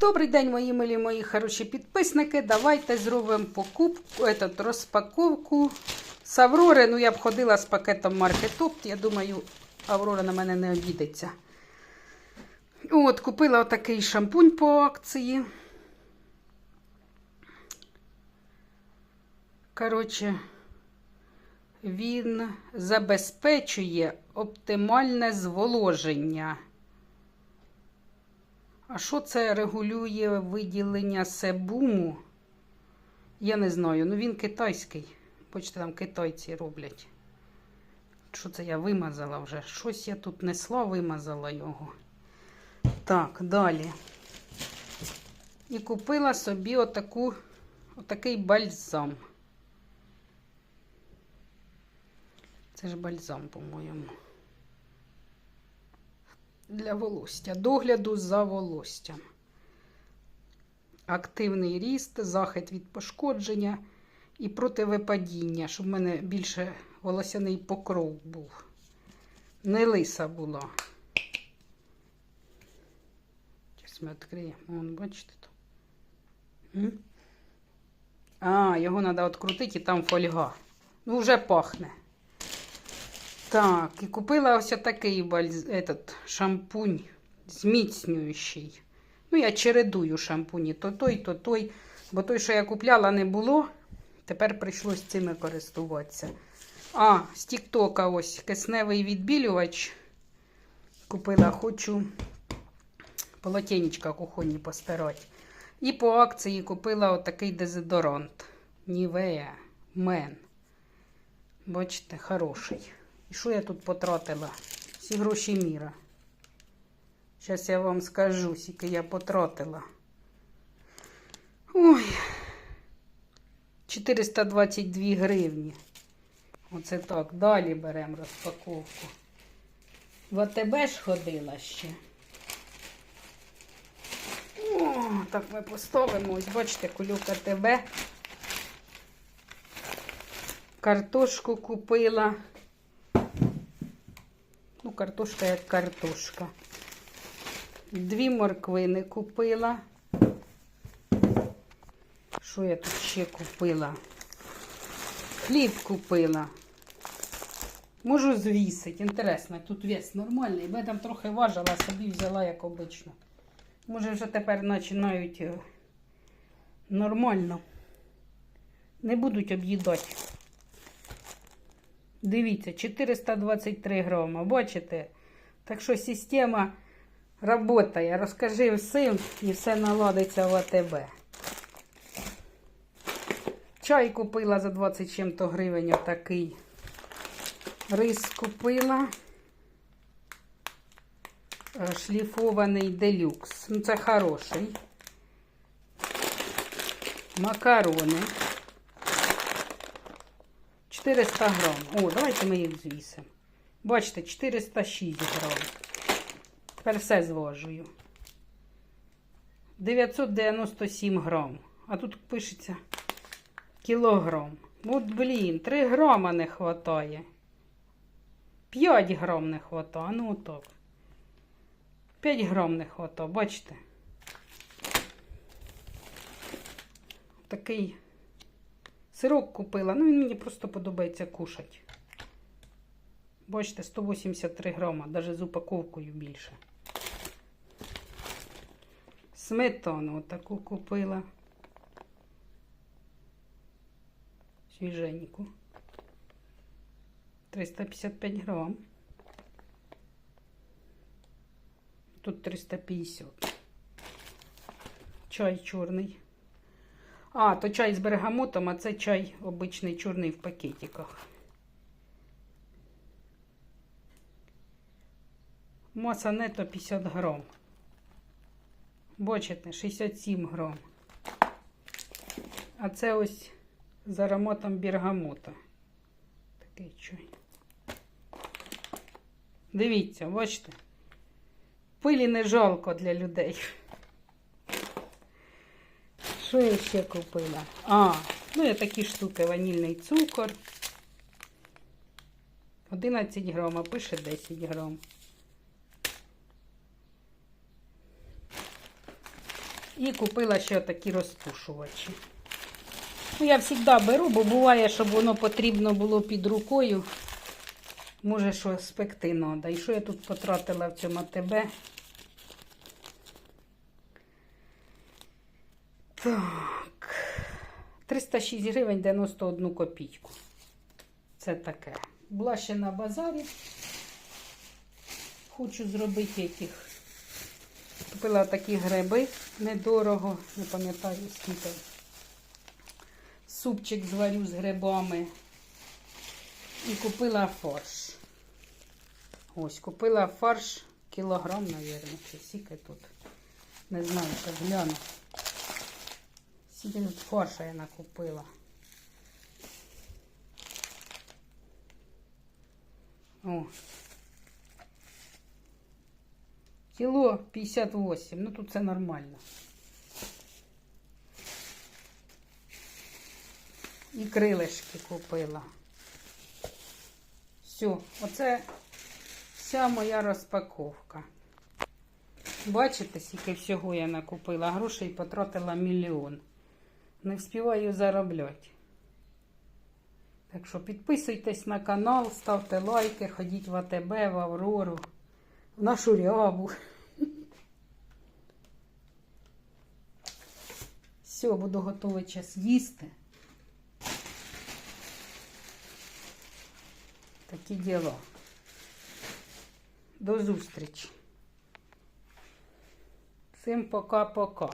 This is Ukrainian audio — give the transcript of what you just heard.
Добрий день, мої милі, мої хороші підписники. Давайте зробимо покупку, этот, розпаковку з Аврори. Ну, я б ходила з пакетом марки Топт. Я думаю, Аврора на мене не обідеться. От, купила отакий шампунь по акції. Коротше, він забезпечує оптимальне зволоження. А що це регулює виділення себуму? Я не знаю. Ну він китайський. Бачите, там китайці роблять. Що це я вимазала вже? Щось я тут несла, вимазала його. Так, далі. І купила собі отаку, отакий бальзам. Це ж бальзам, по-моєму для волосся, догляду за волоссям. Активний ріст, захист від пошкодження і противипадіння, щоб в мене більше волосяний покров був. Не лиса була. Зараз ми відкриємо. Вон, бачите то. А, його треба відкрутити і там фольга. Ну, вже пахне. Так, і купила ось такий этот, шампунь зміцнюючий. Ну, я чередую шампуні, то той, то той. Бо той, що я купляла, не було. Тепер прийшлось цими користуватися. А, з Тіктока ось кисневий відбілювач. Купила, хочу полотенечка кухонні постирати. І по акції купила отакий дезодорант. Нівея Мен. Бачите, хороший. І що я тут потратила? Всі гроші міра. Зараз я вам скажу, скільки я потратила. Ой, 422 гривні. Оце так. Далі беремо розпаковку. В АТБ ж ходила ще. О, так ми поставимо. Ось бачите, кулюк АТБ. Картошку купила. Картошка як картошка. Дві морквини купила. Що я тут ще купила? Хліб купила. Можу звісити. Інтересно, тут вес нормальний. Я там трохи важила, собі взяла, як обично. Може, вже тепер починають е, нормально. Не будуть об'їдати. Дивіться, 423 грама, бачите? Так що система працює. Розкажи всім і все наладиться в АТБ. Чай купила за 20 чим-то гривень отакий. Рис купила. Е, Шліфований делюкс. Ну, це хороший. Макарони. 400 грам. О, давайте ми їх звісимо. Бачите, 406 грам. Тепер все зважую. 997 грам. А тут пишеться кілограм. От, блін, 3 грама не вистачає. 5 грам не вистачає. Ну отак. 5 грам не вистачає, бачите? Такий Сирок купила, ну він мені просто подобається кушати. Бачите, 183 грама, навіть з упаковкою більше. Сметану таку купила. Свіженьку. 355 грам. Тут 350. Чай чорний. А, то чай з бергамотом, а це чай обичний чорний в пакетиках. Маса нето 50 грам. Бачите, 67 грам. А це ось з ароматом бергамота. Такий чай. Дивіться, бачите? Пилі не жалко для людей. Що я ще купила? А, ну я такі штуки, ванільний цукор. 11 грам, а пише 10 грам. І купила ще такі розпушувачі. Ну, я завжди беру, бо буває, щоб воно потрібно було під рукою. Може, що спекти треба. І що я тут потратила в цьому АТБ? Так. 306 гривень 91 копійку. Це таке. Була ще на базарі. Хочу зробити яких. Купила такі гриби недорого, не пам'ятаю скільки. Супчик зварю з грибами. І купила фарш. Ось, купила фарш кілограм, мабуть, чи скільки тут. Не знаю, як гляну. Скільки тут фарша я накупила. О. Кіло 58. Ну тут це нормально. І крилишки купила. Все, оце вся моя розпаковка. Бачите, скільки всього я накупила. Грошей потратила мільйон. Не вспіваю заробляти. Так що підписуйтесь на канал, ставте лайки, ходіть в АТБ, в Аврору, в нашу рябу. Все, буду готовий час їсти. Такі діла. До зустрічі. Всім пока-пока.